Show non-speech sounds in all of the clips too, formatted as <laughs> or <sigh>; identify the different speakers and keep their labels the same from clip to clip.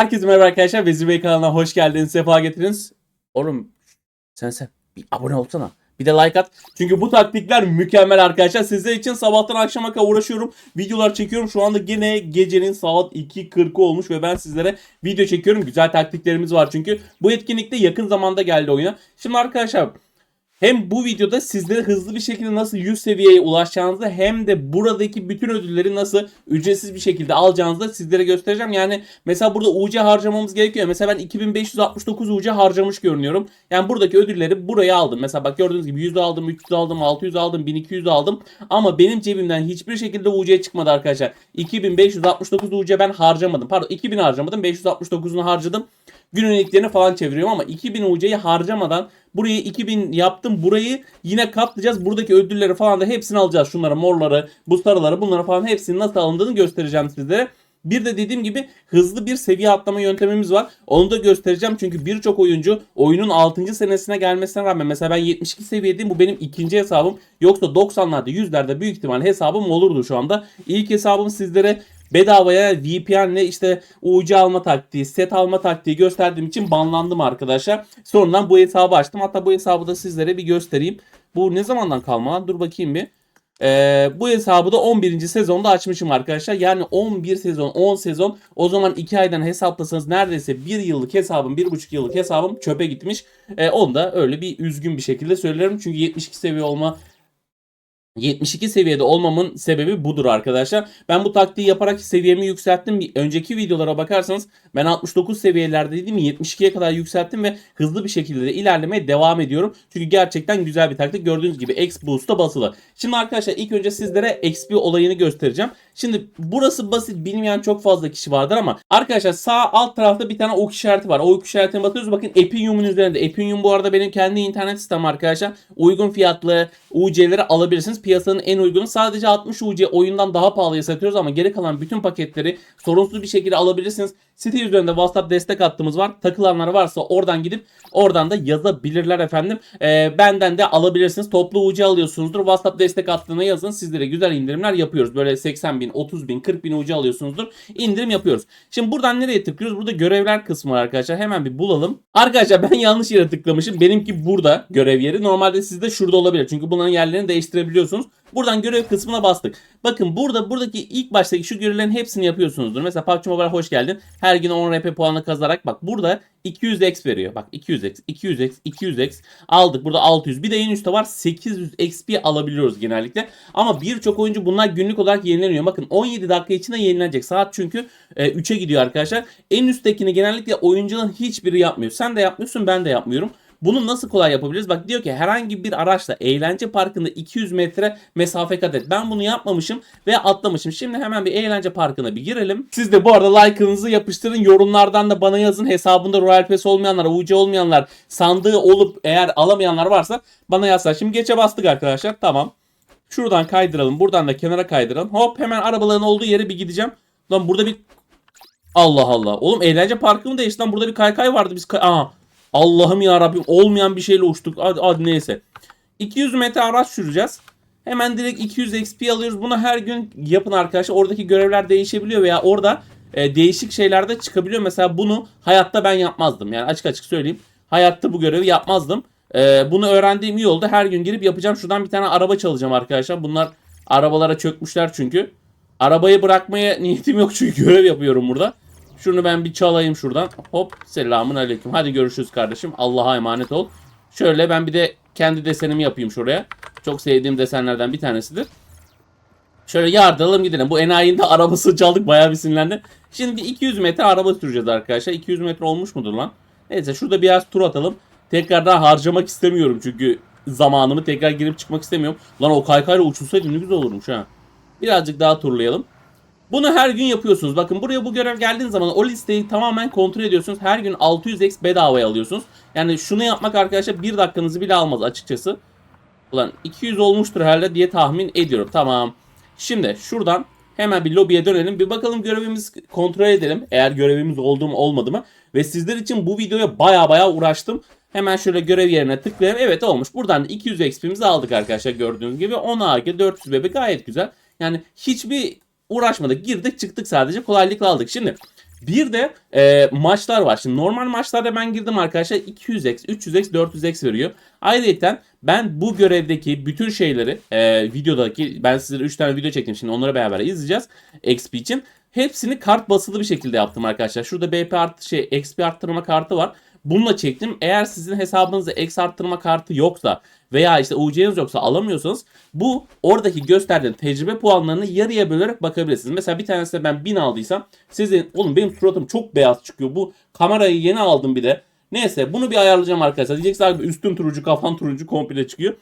Speaker 1: Herkese merhaba arkadaşlar. Vezir Bey kanalına hoş geldiniz. Sefa getirdiniz. Oğlum sen sen bir abone olsana. Bir de like at. Çünkü bu taktikler mükemmel arkadaşlar. Sizler için sabahtan akşama kadar uğraşıyorum. Videolar çekiyorum. Şu anda gene gecenin saat 2.40 olmuş ve ben sizlere video çekiyorum. Güzel taktiklerimiz var çünkü. Bu etkinlikte yakın zamanda geldi oyuna. Şimdi arkadaşlar hem bu videoda sizlere hızlı bir şekilde nasıl 100 seviyeye ulaşacağınızı hem de buradaki bütün ödülleri nasıl ücretsiz bir şekilde alacağınızı da sizlere göstereceğim. Yani mesela burada UC harcamamız gerekiyor. Mesela ben 2569 UC harcamış görünüyorum. Yani buradaki ödülleri buraya aldım. Mesela bak gördüğünüz gibi 100 aldım, 300 aldım, 600 aldım, 1200 aldım. Ama benim cebimden hiçbir şekilde UC çıkmadı arkadaşlar. 2569 UC ben harcamadım. Pardon 2000 harcamadım. 569'unu harcadım günlüklerini falan çeviriyorum ama 2000 UC'yi harcamadan burayı 2000 yaptım. Burayı yine katlayacağız. Buradaki ödülleri falan da hepsini alacağız. Şunları morları, bu sarıları bunları falan hepsini nasıl alındığını göstereceğim sizlere. Bir de dediğim gibi hızlı bir seviye atlama yöntemimiz var. Onu da göstereceğim çünkü birçok oyuncu oyunun 6. senesine gelmesine rağmen mesela ben 72 seviyedeyim bu benim ikinci hesabım. Yoksa 90'larda 100'lerde büyük ihtimal hesabım olurdu şu anda. İlk hesabım sizlere bedavaya VPN'le işte UC alma taktiği, set alma taktiği gösterdiğim için banlandım arkadaşlar. Sonradan bu hesabı açtım. Hatta bu hesabı da sizlere bir göstereyim. Bu ne zamandan kalma lan? Dur bakayım bir. Ee, bu hesabı da 11. sezonda açmışım arkadaşlar. Yani 11 sezon, 10 sezon. O zaman 2 aydan hesaplasanız neredeyse 1 yıllık hesabım, 1,5 yıllık hesabım çöpe gitmiş. Ee, onu da öyle bir üzgün bir şekilde söylerim. Çünkü 72 seviye olma 72 seviyede olmamın sebebi budur arkadaşlar. Ben bu taktiği yaparak seviyemi yükselttim. Önceki videolara bakarsanız ben 69 seviyelerdeydim. 72'ye kadar yükselttim ve hızlı bir şekilde de ilerlemeye devam ediyorum. Çünkü gerçekten güzel bir taktik. Gördüğünüz gibi X boost'a basılı. Şimdi arkadaşlar ilk önce sizlere XP olayını göstereceğim. Şimdi burası basit bilmeyen çok fazla kişi vardır ama arkadaşlar sağ alt tarafta bir tane ok işareti var. O ok işaretine basıyoruz. Bakın Epium'un üzerinde. Epium bu arada benim kendi internet sitem arkadaşlar. Uygun fiyatlı UC'leri alabilirsiniz. Piyasanın en uygunu. Sadece 60 UC oyundan daha pahalıya satıyoruz ama geri kalan bütün paketleri sorunsuz bir şekilde alabilirsiniz. Site üzerinde WhatsApp destek hattımız var. Takılanlar varsa oradan gidip oradan da yazabilirler efendim. Ee, benden de alabilirsiniz. Toplu UC alıyorsunuzdur. WhatsApp destek hattına yazın. Sizlere güzel indirimler yapıyoruz. Böyle 80 bin, 30 bin, 40 bin UC alıyorsunuzdur. İndirim yapıyoruz. Şimdi buradan nereye tıklıyoruz? Burada görevler kısmı var arkadaşlar. Hemen bir bulalım. Arkadaşlar ben <laughs> yanlış yere tıklamışım. Benimki burada görev yeri. Normalde sizde şurada olabilir. Çünkü bunların yerlerini değiştirebiliyorsunuz. Buradan görev kısmına bastık. Bakın burada buradaki ilk baştaki şu görevlerin hepsini yapıyorsunuzdur. Mesela PUBG Mobile hoş geldin. Her gün 10 RP puanı kazanarak bak burada 200x veriyor. Bak 200x, 200x, 200x aldık. Burada 600. Bir de en üstte var 800 XP alabiliyoruz genellikle. Ama birçok oyuncu bunlar günlük olarak yenileniyor. Bakın 17 dakika içinde yenilenecek. Saat çünkü e, 3'e gidiyor arkadaşlar. En üsttekini genellikle oyuncuların hiçbiri yapmıyor. Sen de yapmıyorsun ben de yapmıyorum. Bunu nasıl kolay yapabiliriz? Bak diyor ki herhangi bir araçla eğlence parkında 200 metre mesafe kat et. Ben bunu yapmamışım ve atlamışım. Şimdi hemen bir eğlence parkına bir girelim. Siz de bu arada like'ınızı yapıştırın. Yorumlardan da bana yazın. Hesabında Royal Pass olmayanlar, UC olmayanlar, sandığı olup eğer alamayanlar varsa bana yazsın. Şimdi geçe bastık arkadaşlar. Tamam. Şuradan kaydıralım. Buradan da kenara kaydıralım. Hop hemen arabaların olduğu yere bir gideceğim. Lan burada bir Allah Allah. Oğlum eğlence parkı mı değişti lan? Burada bir kaykay vardı. Biz kay- Aha. Allah'ım ya Rabbim olmayan bir şeyle uçtuk. Hadi, hadi neyse. 200 metre araç süreceğiz. Hemen direkt 200 XP alıyoruz. Bunu her gün yapın arkadaşlar. Oradaki görevler değişebiliyor veya orada e, değişik şeyler de çıkabiliyor. Mesela bunu hayatta ben yapmazdım. Yani açık açık söyleyeyim. Hayatta bu görevi yapmazdım. E, bunu öğrendiğim iyi oldu. Her gün girip yapacağım. Şuradan bir tane araba çalacağım arkadaşlar. Bunlar arabalara çökmüşler çünkü. Arabayı bırakmaya niyetim yok çünkü görev yapıyorum burada. Şunu ben bir çalayım şuradan. Hop selamun aleyküm. Hadi görüşürüz kardeşim. Allah'a emanet ol. Şöyle ben bir de kendi desenimi yapayım şuraya. Çok sevdiğim desenlerden bir tanesidir. Şöyle yardıralım gidelim. Bu enayinin de arabası <laughs> çaldık bayağı bir sinirlendi. Şimdi bir 200 metre araba süreceğiz arkadaşlar. 200 metre olmuş mudur lan? Neyse şurada biraz tur atalım. Tekrardan harcamak istemiyorum çünkü zamanımı tekrar girip çıkmak istemiyorum. Lan o kaykayla uçulsaydı ne güzel olurmuş ha. Birazcık daha turlayalım. Bunu her gün yapıyorsunuz. Bakın buraya bu görev geldiğiniz zaman o listeyi tamamen kontrol ediyorsunuz. Her gün 600x bedavaya alıyorsunuz. Yani şunu yapmak arkadaşlar bir dakikanızı bile almaz açıkçası. Ulan 200 olmuştur herhalde diye tahmin ediyorum. Tamam. Şimdi şuradan hemen bir lobiye dönelim. Bir bakalım görevimiz kontrol edelim. Eğer görevimiz oldu mu olmadı mı. Ve sizler için bu videoya baya baya uğraştım. Hemen şöyle görev yerine tıklayalım. Evet olmuş. Buradan da 200 XP'mizi aldık arkadaşlar gördüğünüz gibi. 10 AG 400 bebek gayet güzel. Yani hiçbir uğraşmadık. Girdik çıktık sadece kolaylıkla aldık. Şimdi Bir de e, maçlar var. Şimdi normal maçlarda ben girdim arkadaşlar 200x, 300x, 400x veriyor. Ayrıca ben bu görevdeki bütün şeyleri e, videodaki ben sizlere 3 tane video çektim şimdi onları beraber izleyeceğiz XP için. Hepsini kart basılı bir şekilde yaptım arkadaşlar. Şurada BP artı şey XP arttırma kartı var. Bununla çektim. Eğer sizin hesabınızda X arttırma kartı yoksa veya işte UC'niz yoksa alamıyorsanız bu oradaki gösterdiğim tecrübe puanlarını yarıya bölerek bakabilirsiniz. Mesela bir tanesinde ben 1000 aldıysam sizin oğlum benim suratım çok beyaz çıkıyor. Bu kamerayı yeni aldım bir de. Neyse bunu bir ayarlayacağım arkadaşlar. Diyeceksiniz abi üstün turuncu kafan turuncu komple çıkıyor.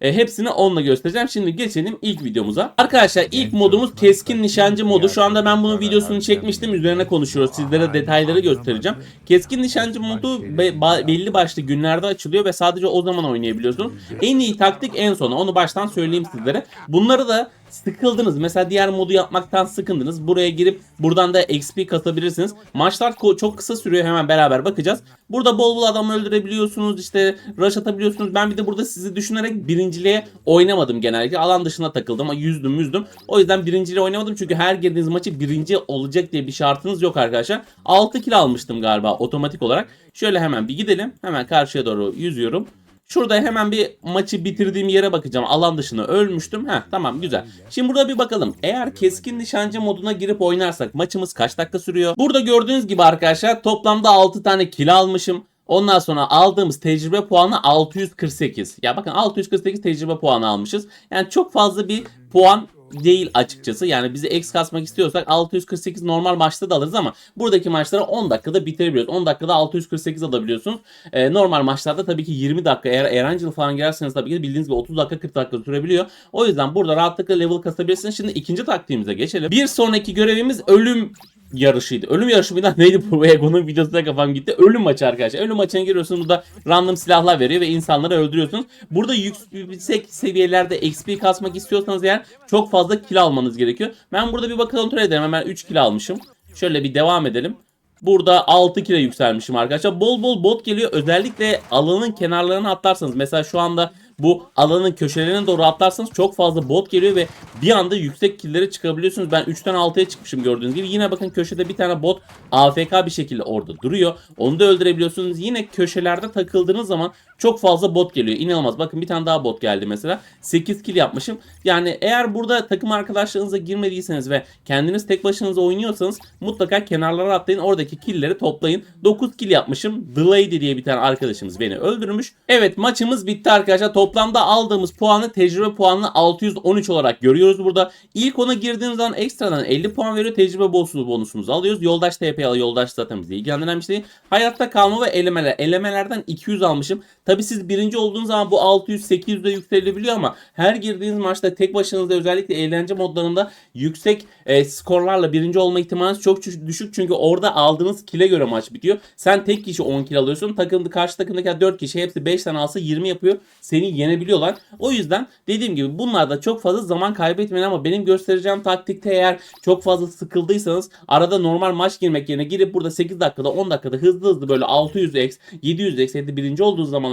Speaker 1: E, hepsini onunla göstereceğim. Şimdi geçelim ilk videomuza. Arkadaşlar ilk modumuz keskin nişancı modu. Şu anda ben bunun videosunu çekmiştim. Üzerine konuşuyoruz. Sizlere detayları göstereceğim. Keskin nişancı modu be- ba- belli başlı günlerde açılıyor ve sadece o zaman oynayabiliyorsunuz. En iyi taktik en sona. Onu baştan söyleyeyim sizlere. Bunları da sıkıldınız. Mesela diğer modu yapmaktan sıkındınız. Buraya girip buradan da XP katabilirsiniz. Maçlar çok kısa sürüyor. Hemen beraber bakacağız. Burada bol bol adam öldürebiliyorsunuz. işte rush atabiliyorsunuz. Ben bir de burada sizi düşünerek birinciliğe oynamadım genellikle. Alan dışına takıldım. Yüzdüm yüzdüm. O yüzden birinciliğe oynamadım. Çünkü her girdiğiniz maçı birinci olacak diye bir şartınız yok arkadaşlar. 6 kill almıştım galiba otomatik olarak. Şöyle hemen bir gidelim. Hemen karşıya doğru yüzüyorum. Şurada hemen bir maçı bitirdiğim yere bakacağım. Alan dışına ölmüştüm. Heh tamam güzel. Şimdi burada bir bakalım. Eğer keskin nişancı moduna girip oynarsak maçımız kaç dakika sürüyor? Burada gördüğünüz gibi arkadaşlar toplamda 6 tane kill almışım. Ondan sonra aldığımız tecrübe puanı 648. Ya bakın 648 tecrübe puanı almışız. Yani çok fazla bir puan değil açıkçası. Yani bizi X kasmak istiyorsak 648 normal maçta da alırız ama buradaki maçları 10 dakikada bitirebiliyoruz. 10 dakikada 648 alabiliyorsunuz. Ee, normal maçlarda tabii ki 20 dakika eğer Erancıl falan girerseniz tabii ki bildiğiniz gibi 30 dakika 40 dakika sürebiliyor. O yüzden burada rahatlıkla level kasabilirsiniz. Şimdi ikinci taktiğimize geçelim. Bir sonraki görevimiz ölüm yarışıydı. Ölüm yarışı mıydı? <laughs> Neydi bu? Ego'nun videosuna kafam gitti. Ölüm maçı arkadaşlar. Ölüm maçına giriyorsunuz. Burada random silahlar veriyor ve insanları öldürüyorsunuz. Burada yüksek seviyelerde XP kasmak istiyorsanız eğer çok fazla kill almanız gerekiyor. Ben burada bir bakalım kontrol edelim. Hemen 3 kill almışım. Şöyle bir devam edelim. Burada 6 kilo yükselmişim arkadaşlar. Bol bol bot geliyor. Özellikle alanın kenarlarına atlarsanız. Mesela şu anda bu alanın köşelerine doğru atlarsanız çok fazla bot geliyor ve bir anda yüksek killere çıkabiliyorsunuz. Ben 3'ten 6'ya çıkmışım gördüğünüz gibi. Yine bakın köşede bir tane bot AFK bir şekilde orada duruyor. Onu da öldürebiliyorsunuz. Yine köşelerde takıldığınız zaman çok fazla bot geliyor. İnanılmaz. Bakın bir tane daha bot geldi mesela. 8 kill yapmışım. Yani eğer burada takım arkadaşlarınıza girmediyseniz ve kendiniz tek başınıza oynuyorsanız mutlaka kenarlara atlayın. Oradaki killleri toplayın. 9 kill yapmışım. Lady diye bir tane arkadaşımız beni öldürmüş. Evet maçımız bitti arkadaşlar. Toplamda aldığımız puanı tecrübe puanını 613 olarak görüyoruz burada. İlk ona girdiğimiz zaman ekstradan 50 puan veriyor. Tecrübe bonusu bonusumuzu alıyoruz. Yoldaş TP. Yoldaş zaten bizi ilgilendiren bir şey. Hayatta kalma ve elemeler. Elemelerden 200 almışım. Tabi siz birinci olduğunuz zaman bu 600-800'e yükselebiliyor ama her girdiğiniz maçta tek başınızda özellikle eğlence modlarında yüksek e, skorlarla birinci olma ihtimaliniz çok düşük. Çünkü orada aldığınız kile göre maç bitiyor. Sen tek kişi 10 kill alıyorsun. Takımda karşı takımdaki 4 kişi hepsi 5 tane alsa 20 yapıyor. Seni yenebiliyorlar. O yüzden dediğim gibi bunlarda çok fazla zaman kaybetmeyin ama benim göstereceğim taktikte eğer çok fazla sıkıldıysanız arada normal maç girmek yerine girip burada 8 dakikada 10 dakikada hızlı hızlı böyle 600x 700x ya da birinci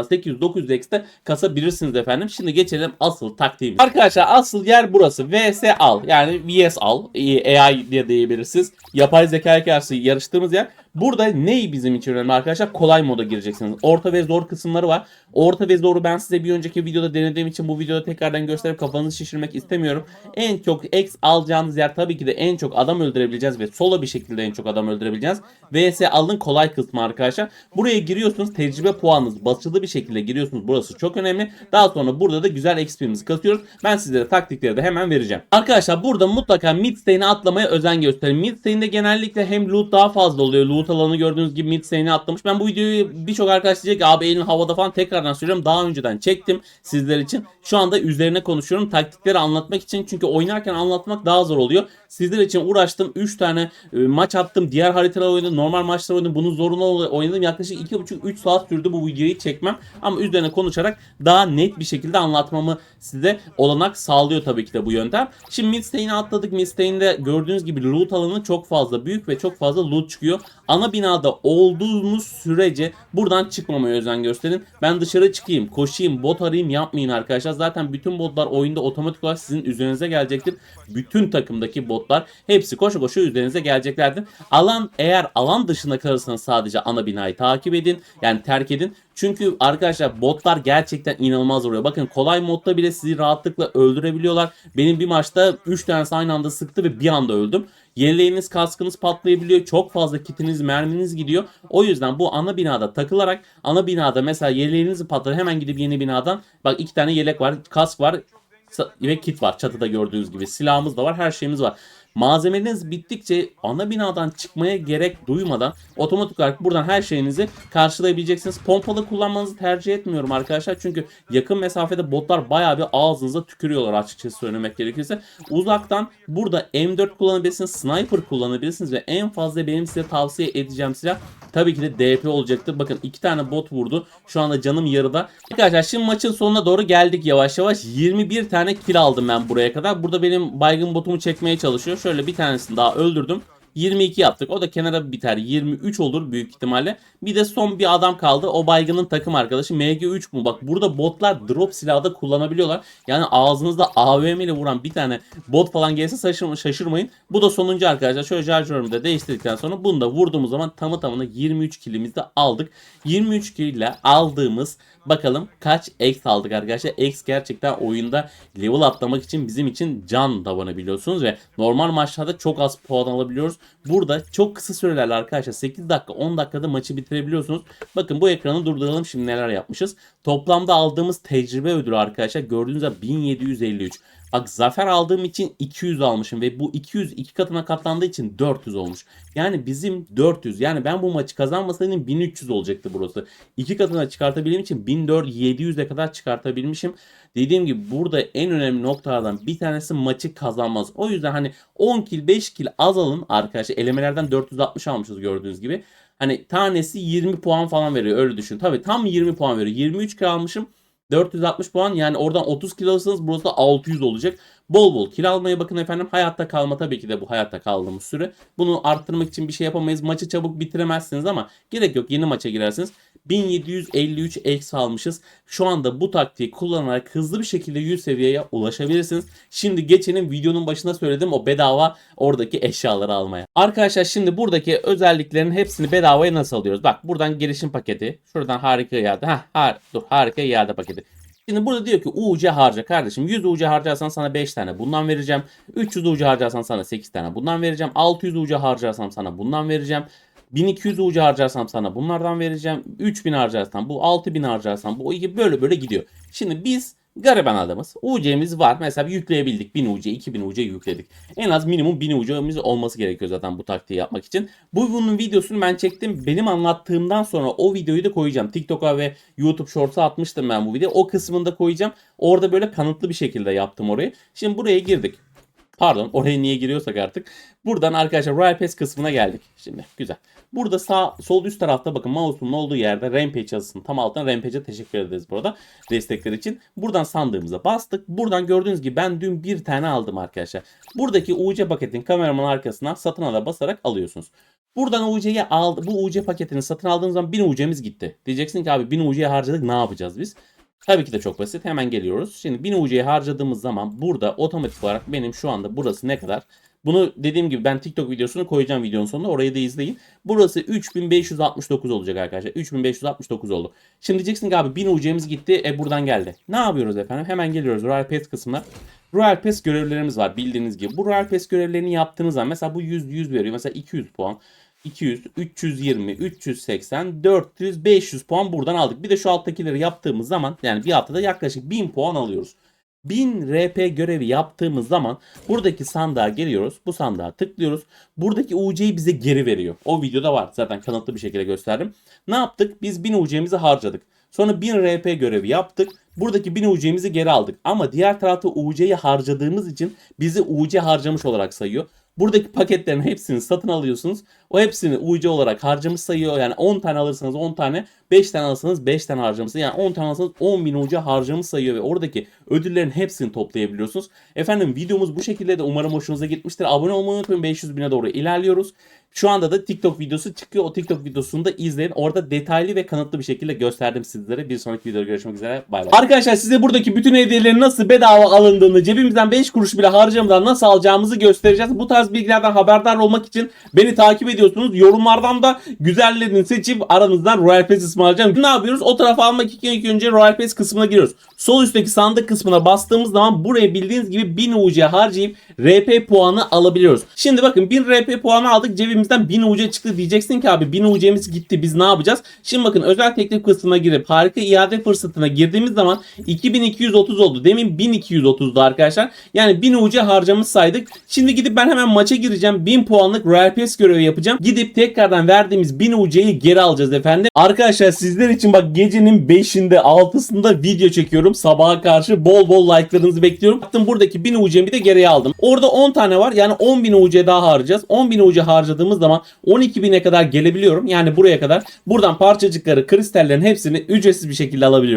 Speaker 1: olduğunuz zamanlar 800-900x'te kasabilirsiniz efendim. Şimdi geçelim asıl taktiğimiz. Arkadaşlar asıl yer burası. VS al. Yani VS al. e, AI diye diyebilirsiniz. Yapay zeka karşı yarıştığımız yer. Burada ney bizim için önemli arkadaşlar? Kolay moda gireceksiniz. Orta ve zor kısımları var. Orta ve zoru ben size bir önceki videoda denediğim için bu videoda tekrardan gösterip kafanızı şişirmek istemiyorum. En çok X alacağınız yer tabii ki de en çok adam öldürebileceğiz ve solo bir şekilde en çok adam öldürebileceğiz. VS alın kolay kısmı arkadaşlar. Buraya giriyorsunuz tecrübe puanınız basılı bir şekilde giriyorsunuz. Burası çok önemli. Daha sonra burada da güzel XP'mizi katıyoruz. Ben sizlere taktikleri de hemen vereceğim. Arkadaşlar burada mutlaka mid stane'e atlamaya özen gösterin. Mid stane'de genellikle hem loot daha fazla oluyor. Loot alanı gördüğünüz gibi mid stane'e atlamış. Ben bu videoyu birçok arkadaş diyecek abi elin havada falan tekrardan söylüyorum. Daha önceden çektim sizler için. Şu anda üzerine konuşuyorum. Taktikleri anlatmak için. Çünkü oynarken anlatmak daha zor oluyor. Sizler için uğraştım. 3 tane e, maç attım. Diğer haritalar oynadım. Normal maçlar oynadım. Bunun zorunlu oynadım. Yaklaşık 2,5-3 saat sürdü bu videoyu çekmem. Ama üzerine konuşarak daha net bir şekilde anlatmamı size olanak sağlıyor tabii ki de bu yöntem. Şimdi Midstane'e atladık. Midstane'de gördüğünüz gibi loot alanı çok fazla büyük ve çok fazla loot çıkıyor. Ana binada olduğumuz sürece buradan çıkmamaya özen gösterin. Ben dışarı çıkayım, koşayım, bot arayayım yapmayın arkadaşlar. Zaten bütün botlar oyunda otomatik olarak sizin üzerinize gelecektir. Bütün takımdaki botlar hepsi koşu koşu üzerinize geleceklerdir. Alan eğer alan dışında kalırsanız sadece ana binayı takip edin. Yani terk edin. Çünkü arkadaşlar botlar gerçekten inanılmaz vuruyor. Bakın kolay modda bile sizi rahatlıkla öldürebiliyorlar. Benim bir maçta 3 tanesi aynı anda sıktı ve bir anda öldüm. Yeleğiniz, kaskınız patlayabiliyor. Çok fazla kitiniz, merminiz gidiyor. O yüzden bu ana binada takılarak ana binada mesela yeleğinizi patlar hemen gidip yeni binadan bak iki tane yelek var, kask var ve kit var çatıda gördüğünüz gibi. Silahımız da var, her şeyimiz var. Malzemeleriniz bittikçe ana binadan çıkmaya gerek duymadan otomatik olarak buradan her şeyinizi karşılayabileceksiniz. Pompalı kullanmanızı tercih etmiyorum arkadaşlar. Çünkü yakın mesafede botlar bayağı bir ağzınıza tükürüyorlar açıkçası söylemek gerekirse. Uzaktan burada M4 kullanabilirsiniz, sniper kullanabilirsiniz ve en fazla benim size tavsiye edeceğim silah tabii ki de DP olacaktır. Bakın iki tane bot vurdu. Şu anda canım yarıda. Arkadaşlar şimdi maçın sonuna doğru geldik yavaş yavaş. 21 tane kill aldım ben buraya kadar. Burada benim baygın botumu çekmeye çalışıyor. Şöyle bir tanesini daha öldürdüm. 22 yaptık. O da kenara biter. 23 olur büyük ihtimalle. Bir de son bir adam kaldı. O baygının takım arkadaşı MG3 mu? Bak burada botlar drop silahı da kullanabiliyorlar. Yani ağzınızda AVM ile vuran bir tane bot falan gelirse şaşırma, şaşırmayın. Bu da sonuncu arkadaşlar. Şöyle şarjörümü de değiştirdikten sonra bunu da vurduğumuz zaman tamı tamına 23 kilimizi de aldık. 23 kill ile aldığımız bakalım kaç X aldık arkadaşlar. X gerçekten oyunda level atlamak için bizim için can tabanı biliyorsunuz ve normal maçlarda çok az puan alabiliyoruz. Burada çok kısa sürelerle arkadaşlar 8 dakika 10 dakikada maçı bitirebiliyorsunuz. Bakın bu ekranı durduralım şimdi neler yapmışız. Toplamda aldığımız tecrübe ödülü arkadaşlar gördüğünüz gibi 1753. Bak zafer aldığım için 200 almışım ve bu 200 iki katına katlandığı için 400 olmuş. Yani bizim 400 yani ben bu maçı kazanmasaydım 1300 olacaktı burası. İki katına çıkartabildiğim için 1400 700'e kadar çıkartabilmişim. Dediğim gibi burada en önemli noktalardan bir tanesi maçı kazanmaz. O yüzden hani 10 kill 5 kill az alın arkadaşlar. Elemelerden 460 almışız gördüğünüz gibi. Hani tanesi 20 puan falan veriyor öyle düşün. Tabi tam 20 puan veriyor. 23 kill almışım. 460 puan yani oradan 30 kilo alırsanız burası da 600 olacak. Bol bol kilo bakın efendim. Hayatta kalma tabii ki de bu hayatta kaldığımız süre. Bunu arttırmak için bir şey yapamayız. Maçı çabuk bitiremezsiniz ama gerek yok. Yeni maça girersiniz. 1753 eksi almışız. Şu anda bu taktiği kullanarak hızlı bir şekilde 100 seviyeye ulaşabilirsiniz. Şimdi geçenin videonun başında söyledim o bedava oradaki eşyaları almaya. Arkadaşlar şimdi buradaki özelliklerin hepsini bedavaya nasıl alıyoruz? Bak buradan gelişim paketi. Şuradan harika iade. Heh, har dur harika iade paketi. Şimdi burada diyor ki UC harca kardeşim. 100 UC harcarsan sana 5 tane bundan vereceğim. 300 UC harcarsan sana 8 tane bundan vereceğim. 600 UC harcarsam sana bundan vereceğim. 1200 UC harcarsam sana bunlardan vereceğim. 3000 harcarsam bu 6000 harcarsam bu gibi böyle böyle gidiyor. Şimdi biz gariban adamız. UC'miz var. Mesela yükleyebildik. 1000 UC, 2000 UC yükledik. En az minimum 1000 UC'miz olması gerekiyor zaten bu taktiği yapmak için. Bu bunun videosunu ben çektim. Benim anlattığımdan sonra o videoyu da koyacağım. TikTok'a ve YouTube Shorts'a atmıştım ben bu videoyu. O kısmını da koyacağım. Orada böyle kanıtlı bir şekilde yaptım orayı. Şimdi buraya girdik. Pardon oraya niye giriyorsak artık. Buradan arkadaşlar Royal Pass kısmına geldik. Şimdi güzel. Burada sağ sol üst tarafta bakın mouse'un olduğu yerde Rampage yazısının tam altına Rampage'e teşekkür ederiz burada destekler için. Buradan sandığımıza bastık. Buradan gördüğünüz gibi ben dün bir tane aldım arkadaşlar. Buradaki UC paketin kameramanın arkasına satın ala basarak alıyorsunuz. Buradan UC'yi aldı. Bu UC paketini satın aldığınız zaman 1000 UC'miz gitti. Diyeceksin ki abi 1000 UC'ye harcadık ne yapacağız biz? Tabii ki de çok basit. Hemen geliyoruz. Şimdi 1000 UC'ye harcadığımız zaman burada otomatik olarak benim şu anda burası ne kadar? Bunu dediğim gibi ben TikTok videosunu koyacağım videonun sonunda. Orayı da izleyin. Burası 3569 olacak arkadaşlar. 3569 oldu. Şimdi diyeceksin ki abi 1000 UC'miz gitti. E buradan geldi. Ne yapıyoruz efendim? Hemen geliyoruz Royal Pass kısmına. Royal Pass görevlerimiz var bildiğiniz gibi. Bu Royal Pass görevlerini yaptığınız zaman mesela bu 100 100 veriyor. Mesela 200 puan. 200, 320, 380, 400, 500 puan buradan aldık. Bir de şu alttakileri yaptığımız zaman yani bir haftada yaklaşık 1000 puan alıyoruz. 1000 RP görevi yaptığımız zaman buradaki sandığa geliyoruz. Bu sandığa tıklıyoruz. Buradaki UC'yi bize geri veriyor. O videoda var zaten kanıtlı bir şekilde gösterdim. Ne yaptık? Biz 1000 UC'mizi harcadık. Sonra 1000 RP görevi yaptık. Buradaki 1000 UC'mizi geri aldık. Ama diğer tarafta UC'yi harcadığımız için bizi UC harcamış olarak sayıyor. Buradaki paketlerin hepsini satın alıyorsunuz. O hepsini UC olarak harcamış sayıyor. Yani 10 tane alırsanız 10 tane, 5 tane alırsanız 5 tane harcamış. Yani 10 tane alırsanız 10 bin UC harcamış sayıyor ve oradaki ödüllerin hepsini toplayabiliyorsunuz. Efendim videomuz bu şekilde de umarım hoşunuza gitmiştir. Abone olmayı unutmayın. 500 bine doğru ilerliyoruz. Şu anda da TikTok videosu çıkıyor. O TikTok videosunu da izleyin. Orada detaylı ve kanıtlı bir şekilde gösterdim sizlere. Bir sonraki videoda görüşmek üzere. Bay bay. Arkadaşlar size buradaki bütün hediyelerin nasıl bedava alındığını, cebimizden 5 kuruş bile harcamadan nasıl alacağımızı göstereceğiz. Bu tarz bilgilerden haberdar olmak için beni takip ediyorsunuz. Yorumlardan da güzellerini seçip aranızdan Royal Pass ısmarlayacağım. Ne yapıyoruz? O tarafa almak için ilk önce Royal Pass kısmına giriyoruz. Sol üstteki sandık kısmına bastığımız zaman buraya bildiğiniz gibi 1000 UC harcayıp RP puanı alabiliyoruz. Şimdi bakın 1000 RP puanı aldık cebimizden 1000 UC çıktı diyeceksin ki abi 1000 UC'miz gitti biz ne yapacağız? Şimdi bakın özel teklif kısmına girip harika iade fırsatına girdiğimiz zaman 2230 oldu. Demin 1230'du arkadaşlar. Yani 1000 UC harcamış saydık. Şimdi gidip ben hemen maça gireceğim. 1000 puanlık Royal Pass görevi yapacağım. Gidip tekrardan verdiğimiz 1000 UC'yi geri alacağız efendim. Arkadaşlar sizler için bak gecenin 5'inde 6'sında video çekiyorum. Sabaha karşı bol bol like'larınızı bekliyorum. Baktım buradaki 1000 UC'mi de geriye aldım. Orada 10 tane var. Yani 10.000 UC daha harcayacağız. 10.000 UC harcadığımız zaman 12.000'e kadar gelebiliyorum. Yani buraya kadar. Buradan parçacıkları, kristallerin hepsini ücretsiz bir şekilde alabiliyorum.